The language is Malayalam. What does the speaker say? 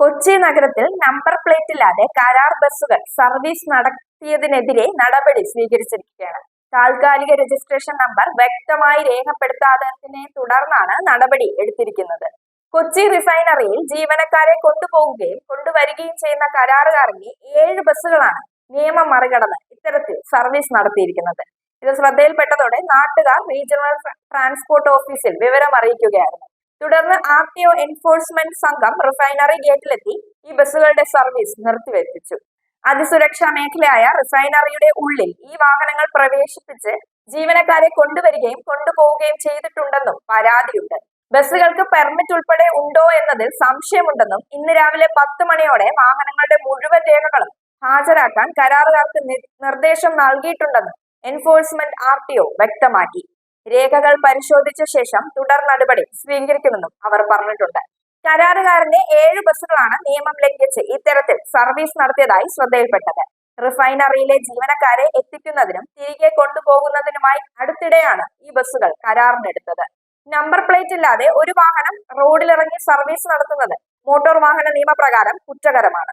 കൊച്ചി നഗരത്തിൽ നമ്പർ പ്ലേറ്റ് ഇല്ലാതെ കരാർ ബസ്സുകൾ സർവീസ് നടത്തിയതിനെതിരെ നടപടി സ്വീകരിച്ചിരിക്കുകയാണ്. താൽക്കാലിക രജിസ്ട്രേഷൻ നമ്പർ വ്യക്തമായി രേഖപ്പെടുത്താത്തതിനെ തുടർന്നാണ് നടപടി എടുത്തിരിക്കുന്നത്. കൊച്ചി റിഫൈനറിയിൽ ജീവനക്കാരെ കൊണ്ടുപോവുകയും കൊണ്ടുവരികയും ചെയ്യുന്ന കരാറുകാരനെ ഏഴ് ബസ്സുകളാണ് നിയമം മറികടന്ന് ഇത്തരത്തിൽ സർവീസ് നടത്തിയിരിക്കുന്നത്. ഇത് ശ്രദ്ധയിൽപ്പെട്ടതോടെ നാട്ടുകാർ റീജിയണൽ ട്രാൻസ്പോർട്ട് ഓഫീസിൽ വിവരം അറിയിക്കുകയായിരുന്നു തുടർന്ന് ആർ ടി ഒ എൻഫോഴ്സ്മെന്റ് സംഘം റിഫൈനറി ഗേറ്റിലെത്തി ഈ ബസ്സുകളുടെ സർവീസ് നിർത്തിവെപ്പിച്ചു. അതിസുരക്ഷാ മേഖലയായ റിഫൈനറിയുടെ ഉള്ളിൽ ഈ വാഹനങ്ങൾ പ്രവേശിപ്പിച്ച് ജീവനക്കാരെ കൊണ്ടുവരികയും കൊണ്ടുപോവുകയും ചെയ്തിട്ടുണ്ടെന്നും പരാതിയുണ്ട്. ബസ്സുകൾക്ക് പെർമിറ്റ് ഉൾപ്പെടെ ഉണ്ടോ എന്നതിൽ സംശയമുണ്ടെന്നും ഇന്ന് രാവിലെ പത്ത് മണിയോടെ വാഹനങ്ങളുടെ മുഴുവൻ രേഖകളും ഹാജരാക്കാൻ കരാറുകാർക്ക് നിർദ്ദേശം നൽകിയിട്ടുണ്ടെന്നും എൻഫോഴ്സ്മെന്റ് ആർ വ്യക്തമാക്കി. രേഖകൾ പരിശോധിച്ച ശേഷം തുടർ നടപടി സ്വീകരിക്കുമെന്നും അവർ പറഞ്ഞിട്ടുണ്ട്. കരാറുകാരന്റെ ഏഴ് ബസ്സുകളാണ് നിയമം ലംഘിച്ച് ഇത്തരത്തിൽ സർവീസ് നടത്തിയതായി ശ്രദ്ധയിൽപ്പെട്ടത്. റിഫൈനറിയിലെ ജീവനക്കാരെ എത്തിക്കുന്നതിനും തിരികെ കൊണ്ടുപോകുന്നതിനുമായി അടുത്തിടെയാണ് ഈ ബസ്സുകൾ കരാറിനെടുത്തത്. നമ്പർ പ്ലേറ്റ് ഇല്ലാതെ ഒരു വാഹനം റോഡിലിറങ്ങി സർവീസ് നടത്തുന്നത് മോട്ടോർ വാഹന നിയമപ്രകാരം കുറ്റകരമാണ്.